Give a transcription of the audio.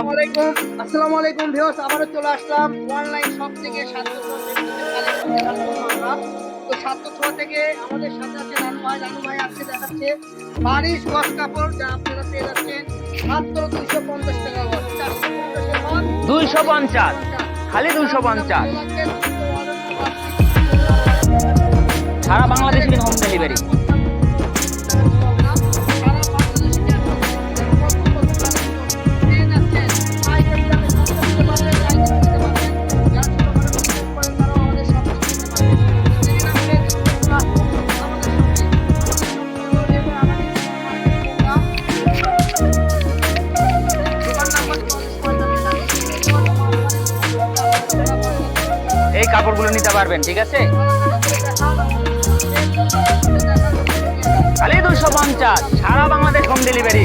আসসালামু আলাইকুম আসসালামু আলাইকুম ভিউয়ার্স আবারও চলে আসলাম অনলাইন শপ থেকে সাতশো তো সাতশো ছোঁয়া থেকে আমাদের সাথে আছে রানু ভাই। রানু ভাই আজকে দেখাচ্ছে বারিশ ওয়াশ কাপড় যা আপনারা পেয়ে যাচ্ছেন মাত্র দুইশো পঞ্চাশ টাকা দুইশো পঞ্চাশ। খালি দুইশো পঞ্চাশ। সারা বাংলাদেশে কিন্তু হোম ডেলিভারি কাপড়গুলো নিতে পারবেন ঠিক আছে? খালি দুশো পঞ্চাশ সারা বাংলাদেশ হোম ডেলিভারি